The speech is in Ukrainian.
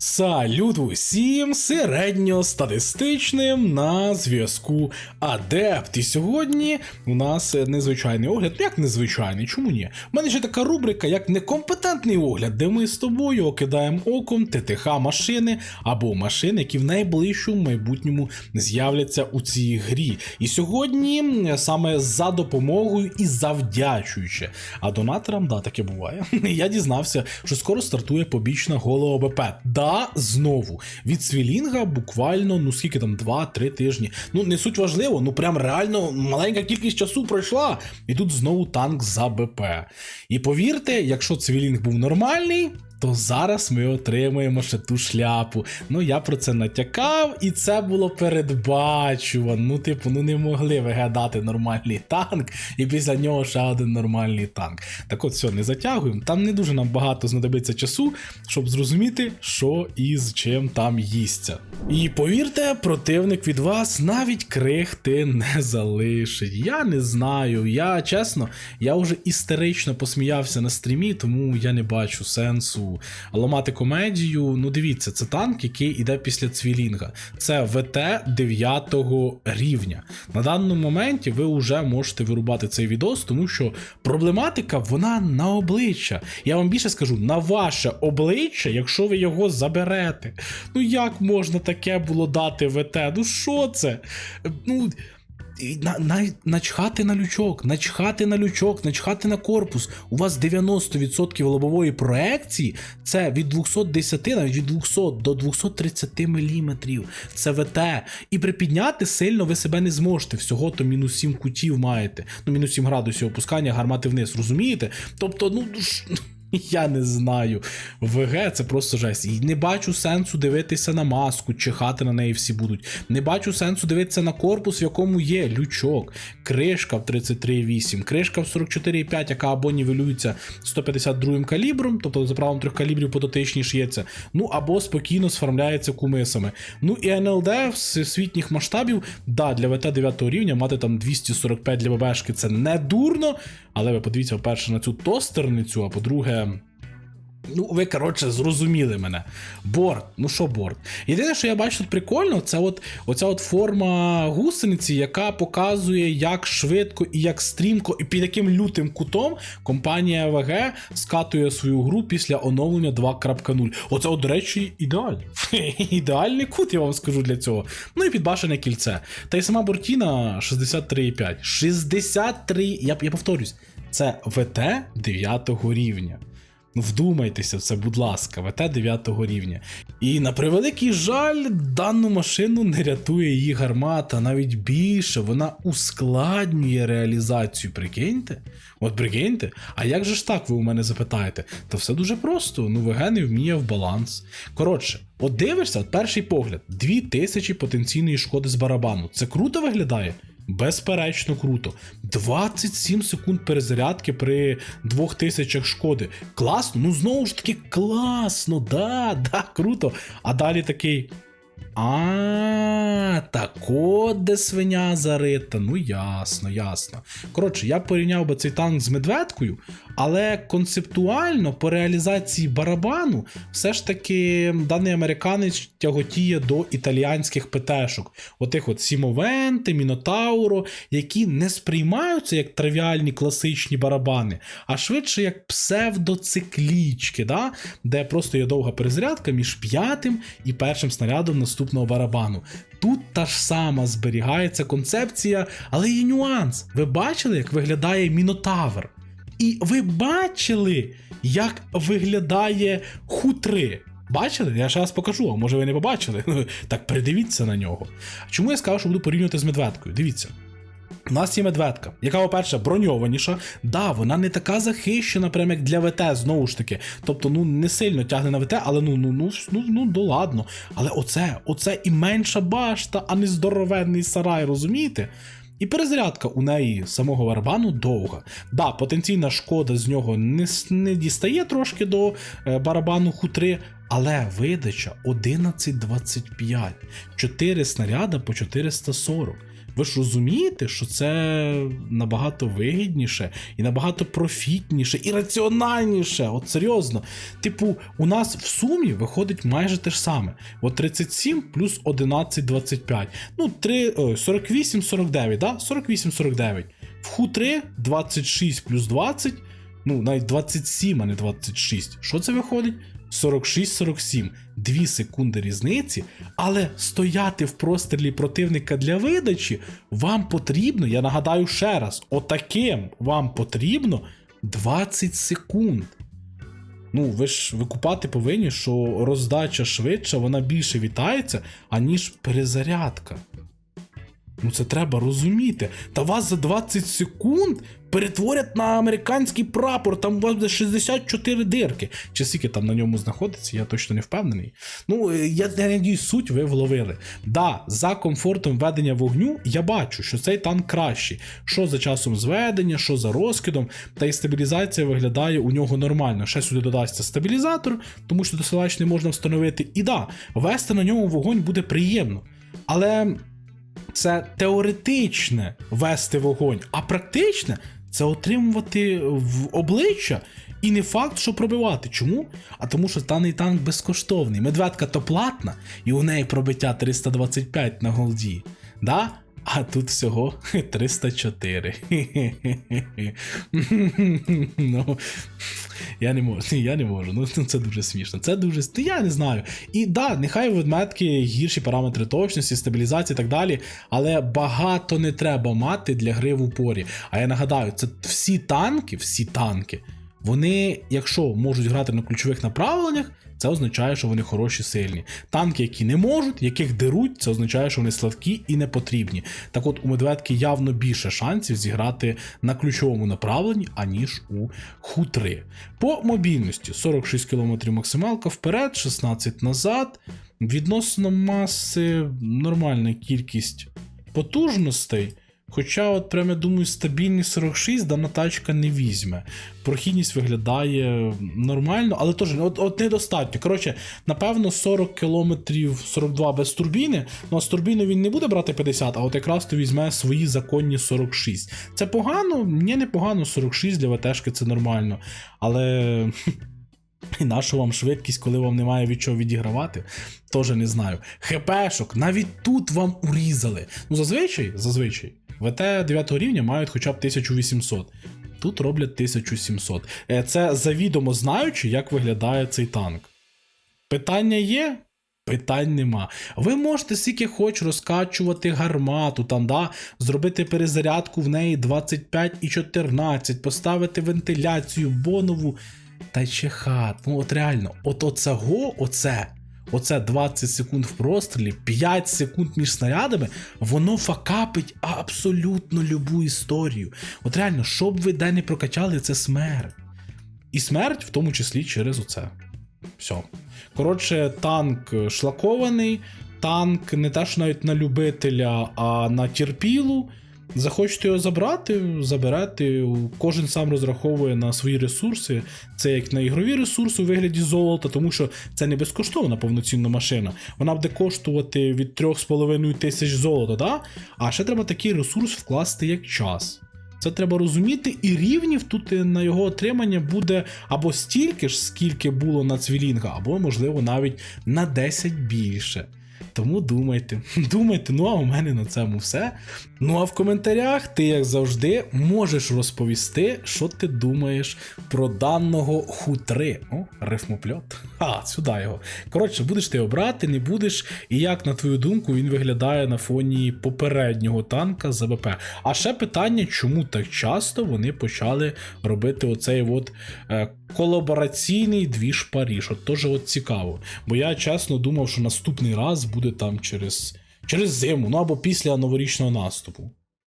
Салют усім середньостатистичним на зв'язку Адепт. І сьогодні у нас е, незвичайний огляд. Ну, Як незвичайний? Чому ні? У мене ще така рубрика, як некомпетентний огляд, де ми з тобою окидаємо оком ТТХ машини або машини, які в найближчому майбутньому з'являться у цій грі. І сьогодні саме за допомогою і завдячуючи. А донаторам, да, таке буває. Я дізнався, що скоро стартує побічна голо ОБП. Да, знову. Від Свілінга буквально, ну скільки там, 2-3 тижні. Ну, не суть важливо, ну прям реально маленька кількість часу пройшла. І тут знову танк за БП. І повірте, якщо Цвілінг був нормальний. То зараз ми отримаємо ще ту шляпу. Ну я про це натякав, і це було передбачувано. Ну, типу, ну не могли вигадати нормальний танк, і після нього ще один нормальний танк. Так от, все, не затягуємо. Там не дуже нам багато знадобиться часу, щоб зрозуміти, що і з чим там їсться. І повірте, противник від вас навіть крихти не залишить. Я не знаю. Я чесно, я вже істерично посміявся на стрімі, тому я не бачу сенсу ламати комедію. Ну, дивіться, це танк, який іде після цвілінга. Це ВТ 9 рівня. На даному моменті ви вже можете вирубати цей відос, тому що проблематика вона на обличчя. Я вам більше скажу, на ваше обличчя, якщо ви його заберете. Ну як можна таке було дати ВТ? Ну що це? Ну. І На, на, начхати на лючок, начхати на лючок, начхати на корпус. У вас 90% лобової проекції це від 210, навіть від 200 до 230 мм. Це ВТ. І припідняти сильно ви себе не зможете. Всього то мінус 7 кутів маєте. Ну, мінус 7 градусів опускання гармати вниз, розумієте? Тобто, ну. Я не знаю. ВГ це просто жесть. І не бачу сенсу дивитися на маску, чихати на неї всі будуть. Не бачу сенсу дивитися на корпус, в якому є лючок, кришка в 33,8, кришка в 44,5, яка або нівелюється 152 калібром, тобто за правом трьох калібрів подотичні шиється, ну або спокійно сформляється кумисами. Ну і НЛД всесвітніх масштабів, да, для ВТ 9 рівня мати там 245 для ББшки це не дурно, але ви подивіться, по-перше, на цю тостерницю, а по-друге. Ну, ви, коротше, зрозуміли мене. Борт, ну що борт? Єдине, що я бачу тут прикольно, це от оця от форма гусениці, яка показує, як швидко і як стрімко, і під яким лютим кутом компанія ВГ скатує свою гру після оновлення 2.0. Оце, от, до речі, ідеально. Ідеальний кут, я вам скажу для цього. Ну і підбашене кільце. Та й сама Бортіна 63,5. 63, я, я повторюсь, це ВТ 9 рівня. Ну, вдумайтеся це, будь ласка, ВТ 9 рівня. І на превеликий жаль, дану машину не рятує її гармата, навіть більше, вона ускладнює реалізацію. Прикиньте? От прикиньте, а як же ж так, ви у мене запитаєте? Та все дуже просто, ну ВГ не вміє в баланс. Коротше, от дивишся, от перший погляд, 2000 потенційної шкоди з барабану. Це круто виглядає? Безперечно круто. 27 секунд перезарядки при 2000 шкоди. Класно, ну знову ж таки класно, да, да, круто. А далі такий. А, так от де свиня зарита. Ну ясно, ясно. Коротше, я порівняв би цей танк з медведкою, але концептуально по реалізації барабану все ж таки даний американець тяготіє до італіянських ПТшок. Отих от Сімовенти, Мінотауро, які не сприймаються як тривіальні класичні барабани, а швидше як псевдоциклічки, да? де просто є довга перезарядка між п'ятим і першим снарядом наступного барабану. Тут та ж сама зберігається концепція, але є нюанс. Ви бачили, як виглядає Мінотавр? І ви бачили, як виглядає хутри. Бачили? Я ще раз покажу, а може ви не побачили. Так придивіться на нього. Чому я сказав, що буду порівнювати з медведкою? Дивіться. У нас є медведка, яка, по-перше, броньованіша. Да, вона не така захищена, прям як для ВТ, знову ж таки. Тобто, ну не сильно тягне на ВТ, але ну ну ну ну, ну, ну ладно. Але оце, оце і менша башта, а не здоровенний сарай, розумієте? І перезарядка у неї самого барабану довга. Да, потенційна шкода з нього не, не дістає трошки до е, барабану хутри, але видача 11.25. 4 снаряда по 440. Ви ж розумієте, що це набагато вигідніше і набагато профітніше і раціональніше. От серйозно. Типу, у нас в сумі виходить майже те ж саме. От 37 плюс 11, 25. Ну, 3, 48, 49, да? 48, 49. В ху 3 26 плюс 20. Ну, навіть 27, а не 26. Що це виходить? 46-47. 2 секунди різниці, але стояти в прострілі противника для видачі вам потрібно, я нагадаю ще раз, отаким вам потрібно 20 секунд. Ну, ви ж викупати повинні, що роздача швидша, вона більше вітається, аніж перезарядка. Ну, це треба розуміти. Та вас за 20 секунд перетворять на американський прапор, там у вас буде 64 дирки. Чи скільки там на ньому знаходиться, я точно не впевнений. Ну, е, я, я надіюсь, суть ви вловили. Да, за комфортом ведення вогню я бачу, що цей танк кращий. Що за часом зведення, що за розкидом, та й стабілізація виглядає у нього нормально. Ще сюди додасться стабілізатор, тому що досилач не можна встановити. І да, вести на ньому вогонь буде приємно. Але це теоретичне вести вогонь, а практичне це отримувати в обличчя. І не факт, що пробивати. Чому? А тому, що даний танк безкоштовний. Медведка то платна, і у неї пробиття 325 на голді. Да? А тут всього 304. ну, я не можу, я не можу. Ну це дуже смішно. Це дуже. Ну, я не знаю. І да, нехай ведметки гірші параметри точності, стабілізації і так далі, але багато не треба мати для гри в упорі. А я нагадаю, це всі танки, всі танки. Вони, якщо можуть грати на ключових направленнях, це означає, що вони хороші, сильні. Танки, які не можуть, яких деруть, це означає, що вони слабкі і не потрібні. Так от у медведки явно більше шансів зіграти на ключовому направленні, аніж у хутри. По мобільності 46 км максималка вперед, 16 назад. Відносно маси нормальна кількість потужностей. Хоча, от прямо я думаю, стабільний 46 дана тачка не візьме. Прохідність виглядає нормально, але теж от, от недостатньо. Коротше, напевно, 40 км 42 без турбіни. Ну а з турбіни він не буде брати 50, а от якраз то візьме свої законні 46. Це погано? Ні, не погано, 46 для ВТшки це нормально. Але. І нашу вам швидкість, коли вам немає від чого відігравати, теж не знаю. ХПшок навіть тут вам урізали. Ну, зазвичай, зазвичай, ВТ 9 рівня мають хоча б 1800. Тут роблять 1700. Е, Це завідомо знаючи, як виглядає цей танк. Питання є? Питань нема. Ви можете скільки хоч розкачувати гармату, там, да, зробити перезарядку в неї 25 і 14, поставити вентиляцію, бонову. Та й чихат. Ну от реально, от оцего, оце, оце 20 секунд в прострілі, 5 секунд між снарядами, воно факапить абсолютно любу історію. От реально, що б ви де не прокачали, це смерть. І смерть, в тому числі через оце. Все. Коротше, танк шлакований, танк не те, що навіть на любителя, а на терпілу. Захочете його забрати, заберете. Кожен сам розраховує на свої ресурси. Це як на ігрові ресурси у вигляді золота, тому що це не безкоштовна повноцінна машина. Вона буде коштувати від 3,5 тисяч золота, да? а ще треба такий ресурс вкласти як час. Це треба розуміти, і рівнів тут на його отримання буде або стільки ж, скільки було на цвілінга, або, можливо, навіть на 10 більше. Тому думайте, думайте, ну а у мене на цьому все. Ну а в коментарях ти, як завжди, можеш розповісти, що ти думаєш про даного хутри. О, рифмопльот. А, сюди його. Коротше, будеш ти обрати, не будеш, і як, на твою думку, він виглядає на фоні попереднього танка з АБП. А ще питання, чому так часто вони почали робити оцей от е, колабораційний двіж Паріж. От теж от цікаво. Бо я чесно думав, що наступний раз буде там через, через зиму, ну або після новорічного наступу.